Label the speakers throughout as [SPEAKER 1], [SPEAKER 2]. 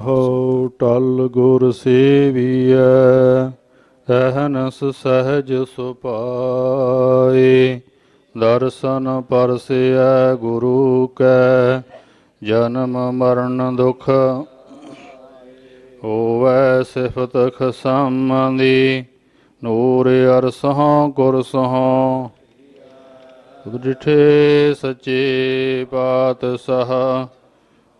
[SPEAKER 1] ਹੋ ਟਲ ਗੁਰ ਸੇਵੀਐ ਅਹਨਸ ਸਹਜ ਸੁਪਾਏ ਦਰਸ਼ਨ ਪਰਸਿਐ ਗੁਰੂ ਕੈ, ਜਨਮ ਮਰਨ ਦੁਖ ਹੋਵੈ ਸਿਫਤ ਖਸਮਦੀ ਨੂਰ ਅਰਸਹਾਂ ਗੁਰ ਸਹਾਂ ਉਦ੍ਰਿਠੇ ਸੱਚੇ ਪਾਤਸ਼ਾਹ।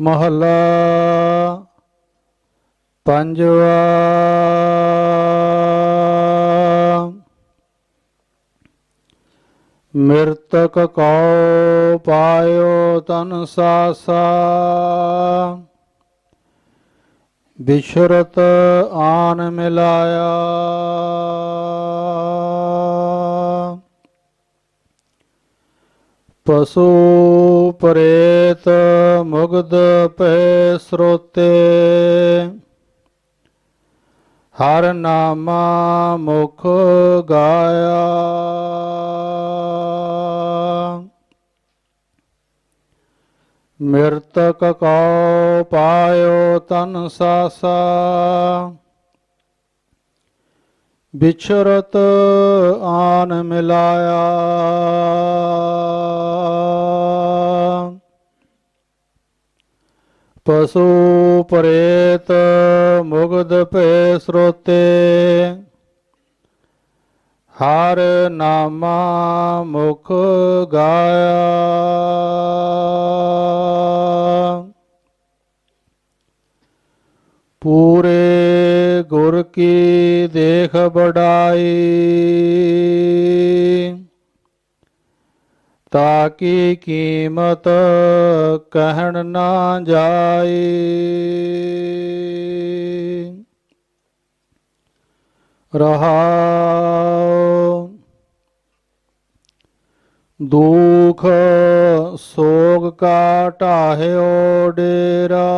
[SPEAKER 1] ਮਹਲਾ ਪੰਜਵਾ। ਮਿਰਤਕ ਕਉ ਪਾਇਓ ਤਨ ਸਾਸਾ। ਬਿਸ਼ਰਤ ਆਨ ਮਿਲਾਇਆ। ਪਸੂ ਪ੍ਰੇਤ ਮੁਗਧ ਪੈ ਸਰੋਤੇ। ਹਰ ਨਾਮਾ ਮੁਖ ਗਾਇਆ। ਮਿਰਤਕ ਕਉ ਪਾਇਓ ਤਨ ਸਾਸਾ। ਬਿਛਰਤ ਆਨ ਮਿਲਾਇਆ। ਪਸੂ ਪ੍ਰੇਤ ਮੁਗਧ ਭੈ ਸਰੋਤੇ ਹਰ ਨਾਮਾ ਮੁਖ ਗਾਇਆ। ਪੂਰੇ ਗੁਰ ਕੀ ਦੇਖ ਬੜਾਈ ਤਾਕੀ ਕੀਮਤ ਕਹਿਣ ਨਾ ਜਾਈ। ਰਹਾਉ ਦੁਖ ਸੋਗ ਕਾ ਢਾਹਿਓ ਡੇਰਾ।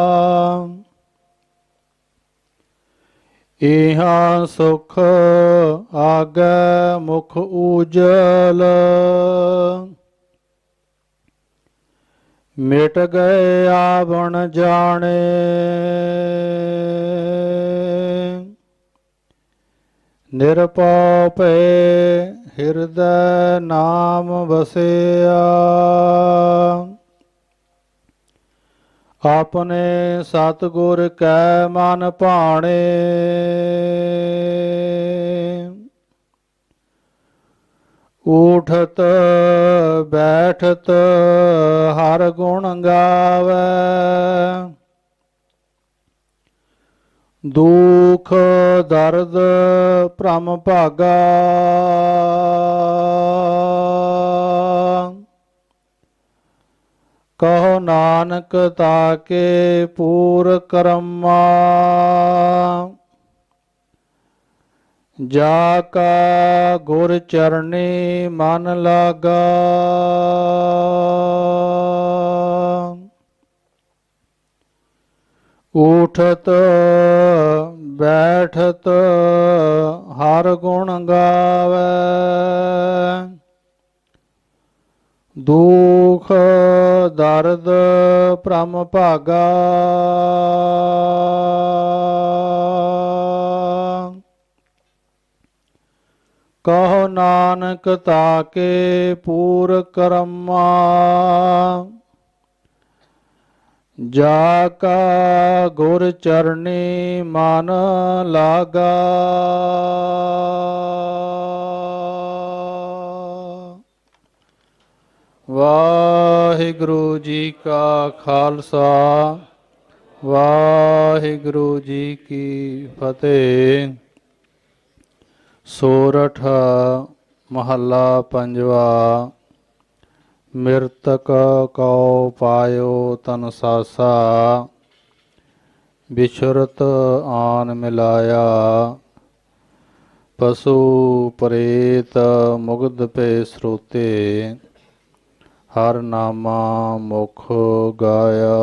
[SPEAKER 1] ਇਹਾਂ ਸੁਖ ਆਗੈ ਮੁਖ ਉਜਲ ਮਿਟ ਗਏ ਆਵਣ ਜਾਣੇ। ਨਿਰਪਉ ਭੈ ਹਿਰਦੈ ਨਾਮ ਵਸਿਆ। ਆਪਣੇ ਸਤਿਗੁਰ ਕੈ ਮਨ ਭਾਣੇ। ਉਠਤ ਬੈਠਤ ਹਰ ਗੁਣ ਗਾਵੇ। ਦੁਖ ਦਰਦ ਭ੍ਰਮ ਭਾਗਾ। ਕਹੋ ਨਾਨਕ ਤਾਕੇ ਪੂਰ ਕਰਮਾ ਜਾ ਕਾ ਗੁਰ ਚਰਨੇ ਮਨ ਲਾਗਾ। ਉਠਤ ਬੈਠਤ, ਹਰ ਗੁਣ ਗਾਵੇ। ਦੂ ਦੁਖ ਦਰਦ ਭ੍ਰਮ ਭਾਗਾ। ਕਹੋ ਨਾਨਕ ਤਾਕੇ ਪੂਰ ਕਰਮਾ। ਜਾ ਕਾ ਗੁਰ ਚਰਣੀ ਮਨ ਲਾਗਾ। ਵਾਹਿਗੁਰੂ ਜੀ ਕਾ ਖਾਲਸਾ, ਵਾਹਿਗੁਰੂ ਜੀ ਕੀ ਫਤਿਹ। ਸੋਰਠ ਮਹੱਲਾ ਪੰਜਵਾ, ਮਿਰਤਕ ਕਉ ਪਾਇਓ ਤਨ ਸਾਸਾ, ਬਿਛਰਤ ਆਨ ਮਿਲਾਇਆ। ਪਸ਼ੂ ਪ੍ਰੇਤ ਮੁਗਧ ਪੇ ਸਰੋਤੇ। ਹਰ ਨਾਮਾ ਮੁਖ ਗਾਇਆ।